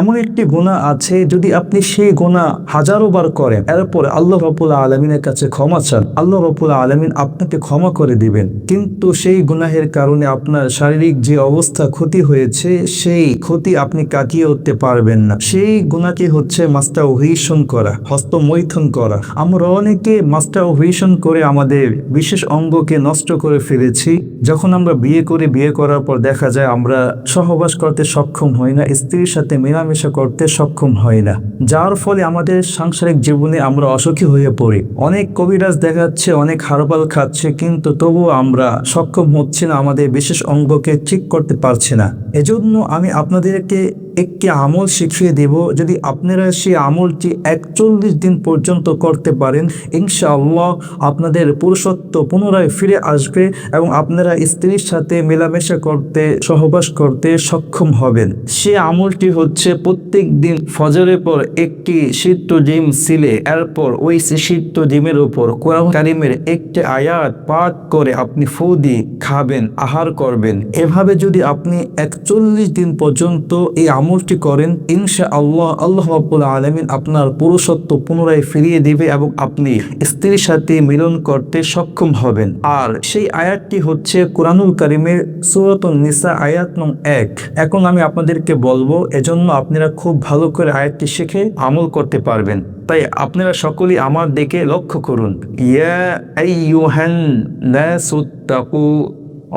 এমন একটি গুণা আছে, যদি আপনি সেই গুণা হাজারো বার করেন, এরপরে আল্লাহ রবুল্লা আলমিনের কাছে ক্ষমা চান, আল্লাহ রবুল্লা আলমিন আপনাকে ক্ষমা করে দিবেন। কিন্তু সেই গুনাহের কারণে আপনার শারীরিক যে অবস্থা ক্ষতি হয়েছে, সেই ক্ষতি আপনি কাটিয়ে উঠতে পারবেন না। সেই গুণাটি হচ্ছে মাস্টার অভিশন করা, হস্তমৈথন করা। আমরা অনেকে মাস্টার অভিশন করে আমাদের বিশেষ অঙ্গকে নষ্ট করে ফেলেছি। যখন আমরা বিয়ে করে, বিয়ে করার পর দেখা যায় আমরা সহবাস করতে সক্ষম হই না, স্ত্রীর সাথে মেলামেশা করতে সক্ষম হই না। যার ফলে আমাদের সাংসারিক জীবনে আমরা অসুখী হয়ে পড়ি। অনেক কবিরাজ দেখাচ্ছে, অনেক হারবাল খাচ্ছে, কিন্তু তবুও আমরা সক্ষম হচ্ছি না, আমাদের বিশেষ অঙ্গকে ঠিক করতে পারছি না। এজন্য আমি আপনাদেরকে একটি আমল শিখিয়ে দেব। যদি আপনারা সেই আমলটি একচল্লিশ দিন পর্যন্ত করতে পারেন, ইনশাআল্লাহ আপনাদের পুরুষত্ব পুনরায় ফিরে আসবে এবং আপনারা স্ত্রীর সাথে মেলামেশা করতে, সহবাস করতে সক্ষম হবেন। সে আমলটি হচ্ছে প্রত্যেক দিন ফজরের পর একটি সিদ্ধ ডিম সিলে, এরপর ওই সিদ্ধ ডিমের উপর কোরআন কারিমের একটি আয়াত পাঠ করে আপনি ফু দিয়ে খাবেন, আহার করবেন। এভাবে যদি আপনি একচল্লিশ দিন পর্যন্ত এই আমলটি করেন ইনশা আল্লাহ আল্লাহ রাব্বুল আলমিন আপনার পুরুষত্ব পুনরায় ফিরিয়ে দিবে এবং আপনি স্ত্রীর সাথে মিলন করতে সক্ষম হবেন আর সেই আয়াতটি হচ্ছে কোরআনুল কারিমের সুরত নিসা আয়াত নং এক এখন আমি আপনাদেরকে বলবো এজন্য আপনারা খুব ভালো করে আয়াতটি শিখে আমল করতে পারবেন তাই আপনারা সকলেই আমার দিকে লক্ষ্য করুন ইয়া আইয়ুহান নাসুত্তাকু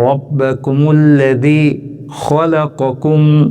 রাব্বাকুমুল্লাযী خلقكم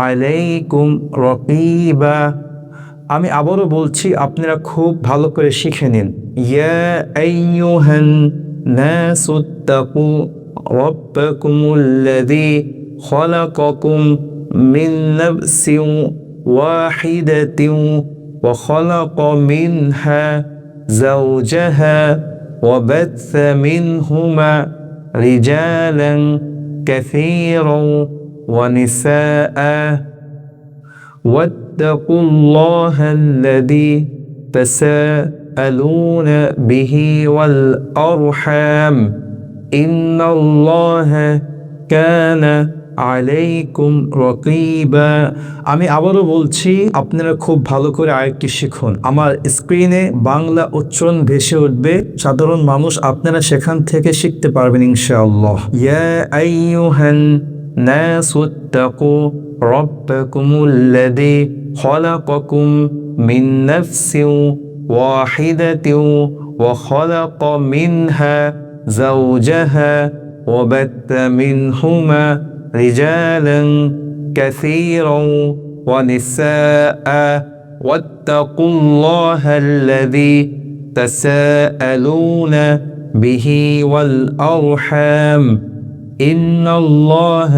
আলাইকুম রকিবা আমি আবারও বলছি আপনারা খুব ভালো করে শিখে নিন ইয়া আইয়ুহান নাসুত্তাকু রাব্বাকুমুল্লাযী খলাকাকুম মিন নাফসিন ওয়াহিদাতিন وخلق منها زوجها وبث منهما رجالا كثيرا ونساء واتقوا الله الذي تساءلون به والأرحام إن الله كان আলাইকুম রকিবা আমি আবারও বলছি আপনারা খুব ভালো করে আরেকটি শিখুন আমার স্ক্রিনে বাংলা উচ্চারণ ভেসে উঠবে সাধারণ মানুষ আপনারা সেখান থেকে শিখতে পারবেন ইনশাআল্লাহ ইয়া আইয়ুহান الناس اتقوا ربكم الذي خلقكم من نفس واحدة وخلق منها زوجها وبث منهما رجالا كثيرا ونساء واتقوا الله الذي تساءلون به والأرحام إن الله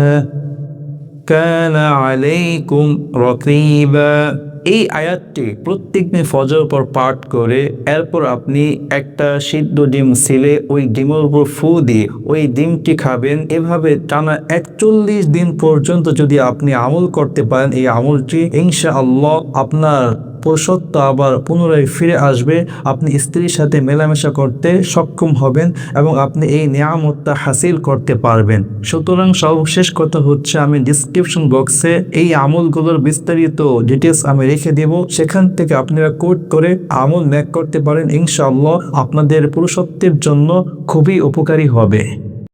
كان عليكم رقيبا এই আয়াতটি প্রত্যেক দিন ফজর পর পাঠ করে এরপর আপনি একটা সিদ্ধ ডিম ছিলে ওই ডিমের উপর ফু দিয়ে ওই ডিমটি খাবেন এভাবে টানা একচল্লিশ দিন পর্যন্ত যদি আপনি আমল করতে পারেন এই আমলটি ইনশা আল্লাহ আপনার পুরুষত্ব আবার পুনরায় ফিরে আসবে। আপনি স্ত্রীর সাথে মেলামেশা করতে সক্ষম হবেন এবং আপনি এই নিয়ামতটা হাসিল করতে পারবেন। সুতরাং সর্বশেষ কথা হচ্ছে, আমি ডিসক্রিপশন বক্সে এই আমলগুলোর বিস্তারিত ডিটেলস আমি রেখে দেব। সেখান থেকে আপনারা কোড করে আমল ম্যাক করতে পারেন। ইনশাআল্লাহ আপনাদের পুরুষত্বের জন্য খুবই উপকারী হবে।